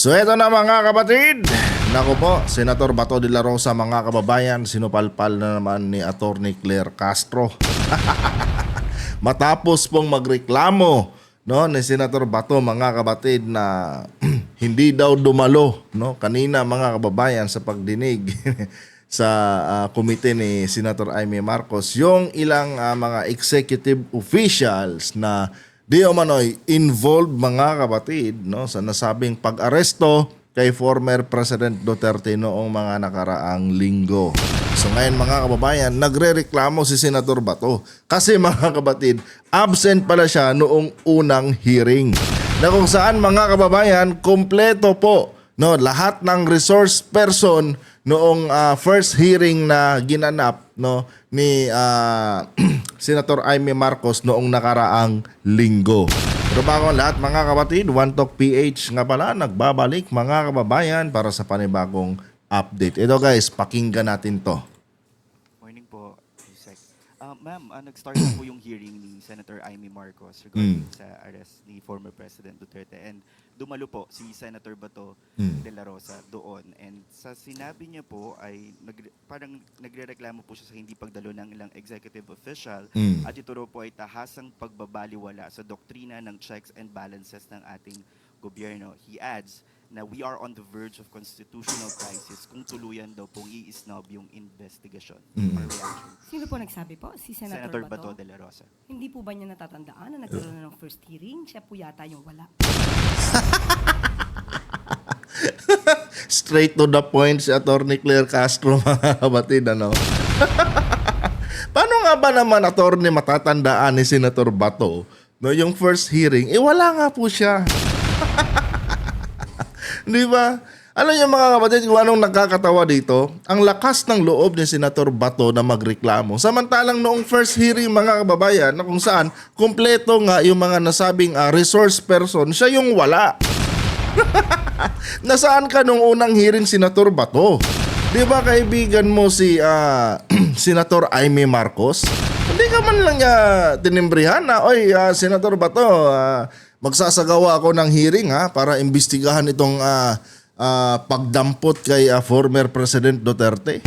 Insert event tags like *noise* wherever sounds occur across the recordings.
So eto na mga kapatid. Nako po, Senator Bato de la Rosa mga kababayan, sinupalpal na naman ni Attorney Claire Castro. *laughs* Matapos pong magreklamo no ni Senator Bato mga kapatid na *clears throat* hindi daw dumalo no kanina mga kababayan sa pagdinig *laughs* sa ah, komite ni Senator Aimee Marcos yung ilang ah, mga executive officials na di umano'y involved mga kapatid no sa nasabing pag-aresto kay former President Duterte noong mga nakaraang linggo. So ngayon mga kababayan, nagrereklamo si Senator Bato kasi mga kapatid, absent pala siya noong unang hearing. Na kung saan mga kababayan, kompleto po no lahat ng resource person noong ah, first hearing na ginanap no ni ah, *clears throat* Senator Aimee Marcos noong nakaraang linggo. Pero bago ang lahat mga kapatid, One Talk PH nga pala nagbabalik mga kababayan para sa panibagong update. Ito guys, pakinggan natin to. Morning po, Yusek. Ah, ma'am, ah, nag-start na po yung hearing ni Senator Amy Marcos regarding Mm. sa arrest ni former President Duterte. And dumalo po si Senator Bato Mm. de la Rosa doon. And sa sinabi niya po ay nagre- parang nagrereklamo po siya sa hindi pagdalo ng ilang executive official Mm. at ito po ay tahasang pagbabaliwala sa doktrina ng checks and balances ng ating gobyerno. He adds na we are on the verge of constitutional crisis kung tuluyan daw pong i-snob yung investigasyon. Mm. Our reaction. Sino po nagsabi po? Si Senator, Senator Bato? Bato de la Rosa. Hindi po ba niya natatandaan na nagkaroon na ng first hearing? Siya po yata yung wala. *laughs* Straight to the point si Attorney Claire Castro *laughs* mga kapatid ano. *laughs* Paano nga ba naman attorney matatandaan ni Senator Bato no yung first hearing eh wala nga po siya. Di ba? Alam niyo mga kapatid kung anong nakakatawa dito? Ang lakas ng loob ni Senator Bato na magreklamo. Samantalang noong first hearing mga kababayan na kung saan kumpleto nga yung mga nasabing ah, resource person, siya yung wala. *laughs* Nasaan ka nung unang hearing Senator Bato? Di ba kaibigan mo si ah, *clears throat* Senator Aimee Marcos? Hindi ka man lang niya tinimbrihan na, Oy, ah, Senator Bato, ah, magsasagawa ako ng hearing ha para imbestigahan itong ah, ah, pagdampot kay ah, former President Duterte.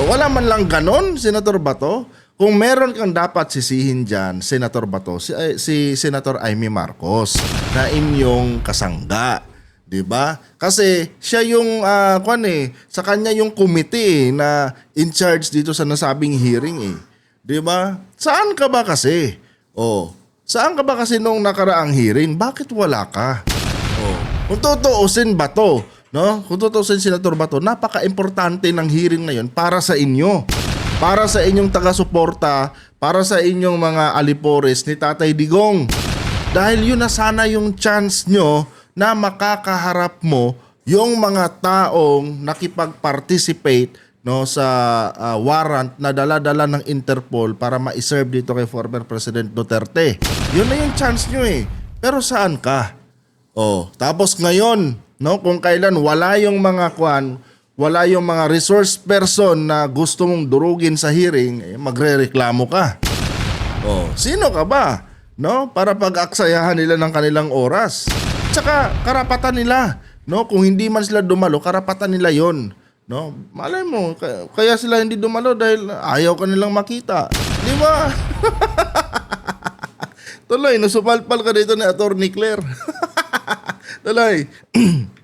O, wala man lang ganon, Senator Bato. Kung meron kang dapat sisihin dyan, Senator Bato, si, si Senator Aimee Marcos na inyong kasangga. 'di ba? Kasi siya yung ah, kwan eh, sa kanya yung committee eh, na in charge dito sa nasabing hearing eh. 'Di ba? Saan ka ba kasi? Oh, saan ka ba kasi nung nakaraang hearing? Bakit wala ka? Oh, kung tutuusin ba to, no? Kung tutuusin Senator Bato, napaka-importante ng hearing na 'yon para sa inyo. Para sa inyong taga-suporta, para sa inyong mga alipores ni Tatay Digong. Dahil yun na sana yung chance nyo na makakaharap mo yung mga taong nakipag-participate no sa ah, warrant na dala-dala ng Interpol para ma-serve dito kay former President Duterte. Yun na yung chance nyo eh. Pero saan ka? Oh, tapos ngayon, no, kung kailan wala yung mga kwan, wala yung mga resource person na gusto mong durugin sa hearing, eh, magrereklamo ka. Oh, sino ka ba? No? Para pag-aksayahan nila ng kanilang oras. Tsaka karapatan nila, no? Kung hindi man sila dumalo, karapatan nila 'yon. No? Malay mo, kaya, sila hindi dumalo dahil ayaw ka nilang makita. Di ba? *laughs* Tuloy, nasupalpal ka dito ni Attorney Claire. *laughs* Tuloy.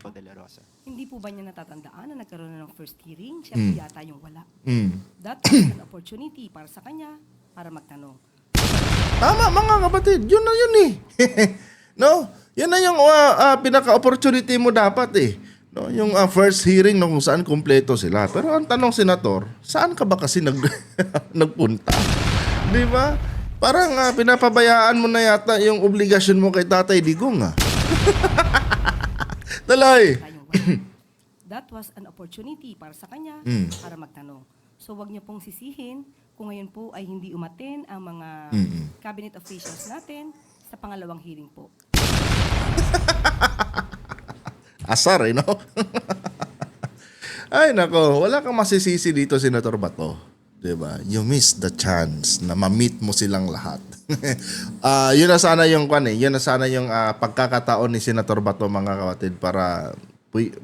Bato de la Rosa. Hindi po ba niya natatandaan na nagkaroon na ng first hearing? Siya po yata yung wala. Mm. That was an *clears throat* opportunity para sa kanya para magtanong. Tama mga kapatid, yun na yun eh. *laughs* no? Yan na yung ah, ah, pinaka-opportunity mo dapat eh. No, yung ah, first hearing no, kung saan kumpleto sila. Pero ang tanong senator, saan ka ba kasi nag *laughs* nagpunta? 'Di ba? Parang ah, pinapabayaan mo na yata yung obligasyon mo kay Tatay Digong ah. *laughs* Wala. That was an opportunity para sa kanya Mm. para magtanong. So wag niyo pong sisihin kung ngayon po ay hindi umaten ang mga Mm-mm. cabinet officials natin sa pangalawang hearing po. *laughs* Asar eh, no? *laughs* Ay, nako. Wala kang masisisi dito, Senator Bato. 'Di ba? You missed the chance na ma-meet mo silang lahat. *laughs* Ah, yun na sana yung kwan eh. Yun na sana yung ah, pagkakataon ni Senator Bato mga kapatid para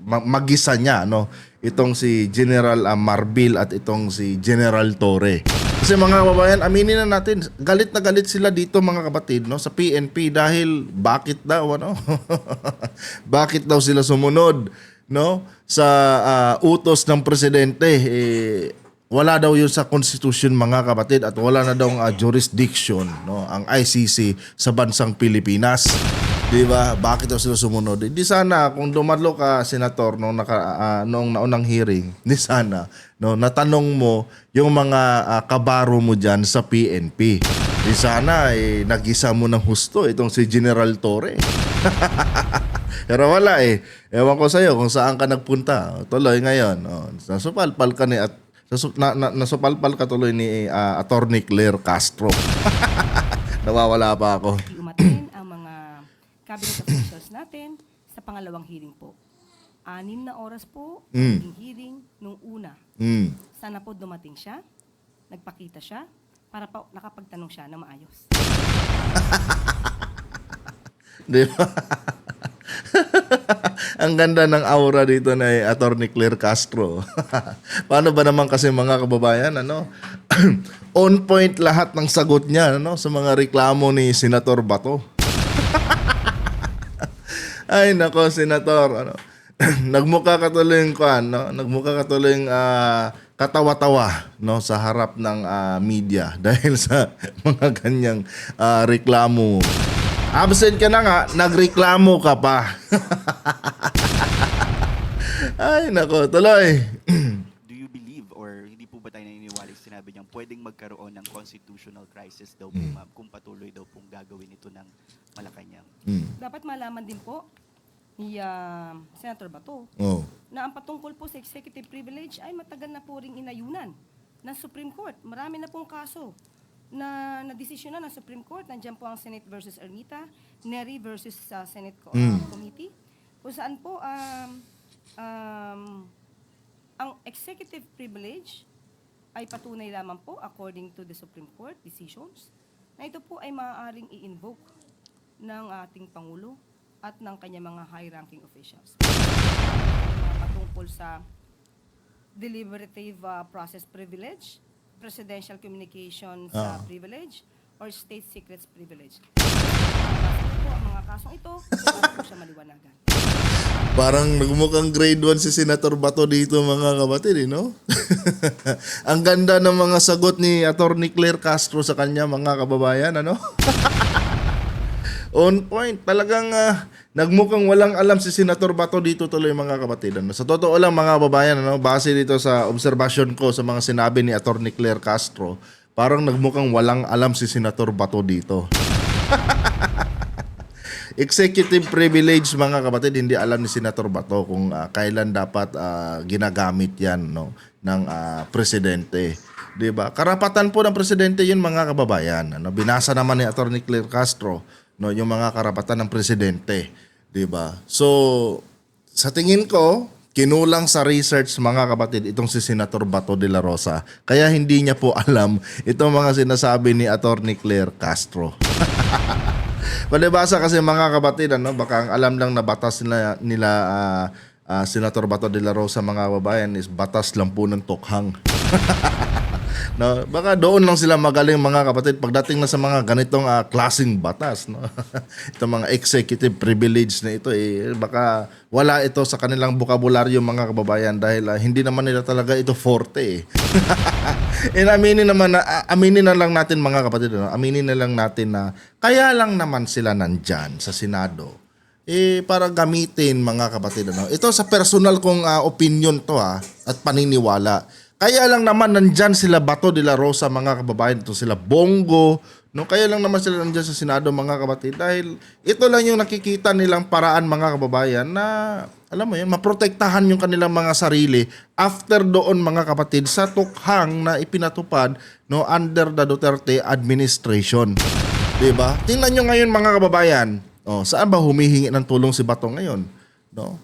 magisa niya no itong si General ah, Marbil at itong si General Torre. Kasi mga kababayan, aminin na natin, galit na galit sila dito mga kapatid no sa PNP dahil bakit daw ano? *laughs* bakit daw sila sumunod no sa ah, utos ng presidente eh wala daw yun sa constitution mga kapatid at wala na daw uh, jurisdiction no ang ICC sa bansang Pilipinas. 'Di ba? Bakit daw sila sumunod? Di sana kung dumalo ka senator nung naka ah, noong naunang hearing, di sana no natanong mo yung mga ah, kabaro mo diyan sa PNP. Di sana eh nagisa mo ng husto itong si General Torre. *laughs* Pero wala eh. Ewan ko sa'yo kung saan ka nagpunta. Tuloy ngayon. Oh, nasupalpal ka ni at na, na, nasupalpal ka tuloy ni ah, Attorney Claire Castro. *laughs* Nawawala pa ako. Umaten ang mga cabinet officials natin sa pangalawang hearing po. Anim na oras po Mm. ang hearing nung una. Mm. Sana po dumating siya, nagpakita siya, para pa nakapagtanong siya na maayos. *laughs* Di ba? *laughs* Ang ganda ng aura dito na Attorney Claire Castro. *laughs* Paano ba naman kasi mga kababayan, ano? *clears throat* On point lahat ng sagot niya, ano? Sa mga reklamo ni Senator Bato. *laughs* Ay, nako, Senator, ano? *clears throat* Nagmukha ka tuloy kuwan, no? Nagmukha ka tuloy yung ah, katawa-tawa, no? Sa harap ng ah, media *laughs* dahil sa mga ganyang ah, reklamo mo. Absent ka na nga, nagreklamo ka pa. Ay, nako, tuloy. Do you believe or hindi po ba tayo naniniwala sa sinabi niyang pwedeng magkaroon ng constitutional crisis daw po ma'am kung patuloy daw pong gagawin ito ng Malacanang? Mm. Dapat malaman din po ni ah, Senator Bato Oh. na ang patungkol po sa executive privilege ay matagal na po ring inayunan ng Supreme Court. Marami na pong kaso na na-desisyon na ng Supreme Court. Nandiyan po ang Senate versus Ermita, Neri versus sa Senate Co- Mm. Committee, kung saan po um, um, ang executive privilege ay patunay lamang po according to the Supreme Court decisions na ito po ay maaaring i-invoke ng ating Pangulo at ng kanyang mga high-ranking officials patungkol sa deliberative uh, process privilege, presidential communications uh, Ah. privilege, or state secrets privilege. Po, ang mga kasong ito, wala po siya maliwanagan. Parang nagmukhang grade 1 si Senator Bato dito mga kapatid, eh, no? *laughs* Ang ganda ng mga sagot ni Attorney Claire Castro sa kanya mga kababayan, ano? *laughs* On point. Talagang ah, nagmukhang walang alam si Senator Bato dito tuloy mga kapatid. Ano? Sa totoo lang mga kababayan, ano, base dito sa observation ko sa mga sinabi ni Attorney Claire Castro, parang nagmukhang walang alam si Senator Bato dito. *laughs* Executive privilege mga kapatid, hindi alam ni Senator Bato kung ah, kailan dapat ah, ginagamit 'yan no ng ah, presidente. 'Di ba? Karapatan po ng presidente 'yun mga kababayan. Ano, binasa naman ni Attorney Claire Castro no yung mga karapatan ng presidente, 'di ba? So sa tingin ko, kinulang sa research mga kapatid itong si Senator Bato de la Rosa. Kaya hindi niya po *laughs* alam itong mga sinasabi ni Attorney Claire Castro. *laughs* Palibasa kasi mga kapatid, ano, baka ang alam lang na batas nila, nila ah, ah, Senator Bato de la Rosa mga kababayan is batas lang po ng tukhang. *laughs* no, baka doon lang sila magaling mga kapatid pagdating na sa mga ganitong ah, klaseng batas, no. *laughs* Itong mga executive privilege na ito eh baka wala ito sa kanilang bokabularyo mga kababayan dahil ah, hindi naman nila talaga ito forte eh. *laughs* And aminin naman na, ah, aminin na lang natin mga kapatid, ano? aminin na lang natin na kaya lang naman sila nandyan sa Senado eh para gamitin mga kapatid ano. Ito sa personal kong ah, opinion to ha at paniniwala. Kaya lang naman nandyan sila Bato de la Rosa mga kababayan, ito sila Bongo, no? Kaya lang naman sila nandyan sa Senado mga kapatid dahil ito lang yung nakikita nilang paraan mga kababayan na alam mo yun, maprotektahan yung kanilang mga sarili after doon mga kapatid sa tukhang na ipinatupad no under the Duterte administration. 'Di ba? Tingnan nyo ngayon mga kababayan. Oh, saan ba humihingi ng tulong si Bato ngayon? No?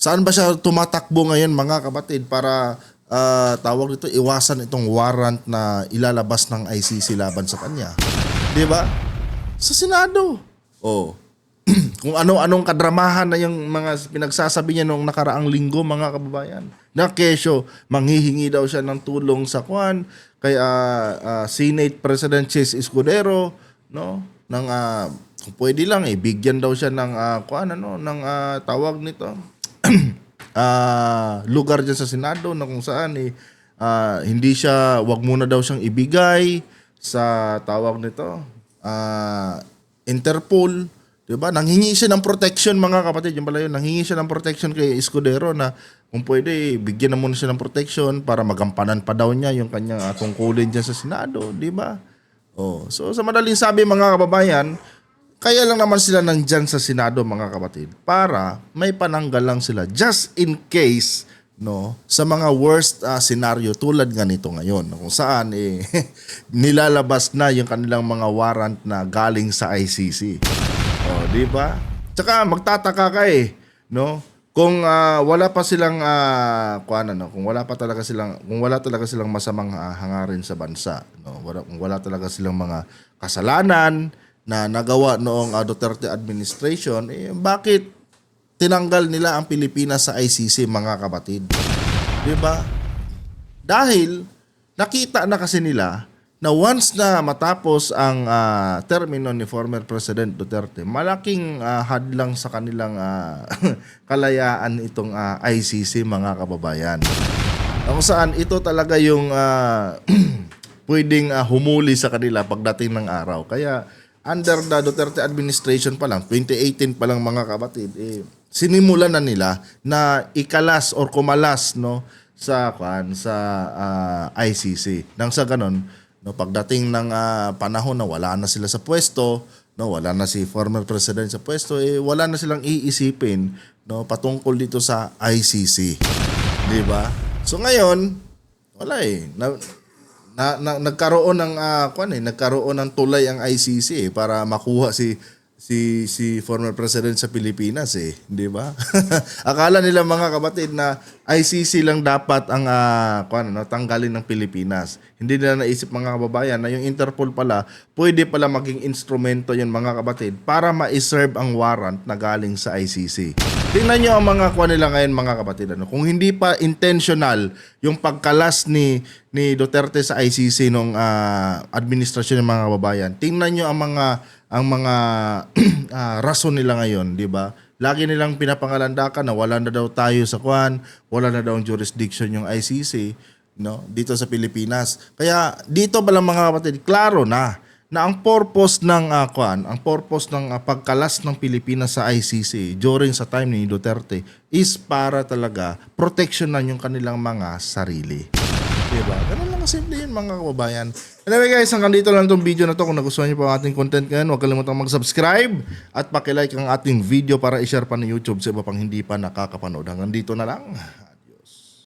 Saan ba siya tumatakbo ngayon mga kapatid para ah, tawag dito iwasan itong warrant na ilalabas ng ICC laban sa kanya? 'Di ba? Sa Senado. Oh. *clears throat* kung ano-anong kadramahan na yung mga pinagsasabi niya noong nakaraang linggo mga kababayan. Na kesyo, manghihingi daw siya ng tulong sa kwan kay ah, ah, Senate President Chase Escudero, no? Ng ah, kung pwede lang eh bigyan daw siya ng ah, kwan ano ng ah, tawag nito. *clears throat* ah lugar dyan sa Senado na kung saan eh, ah, hindi siya, wag muna daw siyang ibigay sa tawag nito, ah, Interpol, 'di ba? Nanghingi siya ng protection mga kapatid, yung pala yun, nanghingi siya ng protection kay Escudero na kung pwede, bigyan na muna siya ng protection para magampanan pa daw niya yung kanyang uh, tungkulin dyan sa Senado, di ba? Oh, so sa madaling sabi mga kababayan, kaya lang naman sila nandyan sa Senado mga kapatid para may pananggal lang sila just in case no sa mga worst ah, scenario tulad nga nito ngayon kung saan eh *laughs* nilalabas na yung kanilang mga warrant na galing sa ICC. Oh, di ba? Tsaka magtataka ka eh, no? Kung ah, wala pa silang ah, kuan ano, kung wala pa talaga silang kung wala talaga silang masamang hangarin sa bansa, no? Wala kung wala talaga silang mga kasalanan na nagawa noong ah, Duterte administration, eh bakit tinanggal nila ang Pilipinas sa ICC mga kapatid? 'Di ba? Dahil nakita na kasi nila na once na matapos ang ah, termino ni former President Duterte, malaking ah, hadlang sa kanilang ah, *laughs* kalayaan itong ah, ICC mga kababayan. Kung saan ito talaga yung ah, *clears throat* pwedeng ah, humuli sa kanila pagdating ng araw. Kaya under the Duterte administration pa lang, 2018 pa lang mga kapatid, eh, sinimulan na nila na ikalas or kumalas no sa kwan sa ah, ICC. Nang sa ganon, no pagdating ng ah, panahon na wala na sila sa pwesto, no wala na si former president sa pwesto, eh wala na silang iisipin no patungkol dito sa ICC. 'Di ba? So ngayon, wala eh. Na, na, na nagkaroon ng ah, kwan eh, nagkaroon ng tulay ang ICC eh, para makuha si si si former president sa Pilipinas eh, 'di ba? *laughs* Akala nila mga kapatid na ICC lang dapat ang ah, kwan ano, tanggalin ng Pilipinas. Hindi nila naisip mga kababayan na yung Interpol pala pwede pala maging instrumento yun mga kapatid para ma-serve ang warrant na galing sa ICC. Tingnan nyo ang mga kwan nila ngayon mga kapatid. Ano? Kung hindi pa intentional yung pagkalas ni ni Duterte sa ICC nung ah, administrasyon ng mga kababayan, tingnan nyo ang mga ang mga *clears throat* ah, rason nila ngayon, di ba? Lagi nilang pinapangalandakan na wala na daw tayo sa kwan, wala na daw ang jurisdiction yung ICC, no? Dito sa Pilipinas. Kaya dito pala mga kapatid, klaro na na ang purpose ng uh, kwan, ang purpose ng ah, pagkalas ng Pilipinas sa ICC during sa time ni Duterte is para talaga protection yung kanilang mga sarili. Diba? Ganun lang simple yun mga kababayan. Anyway guys, hanggang dito lang itong video na to. Kung nagustuhan niyo po ang ating content ngayon, huwag kalimutang mag-subscribe at pakilike ang ating video para i-share pa ng YouTube sa iba pang hindi pa nakakapanood. Hanggang dito na lang.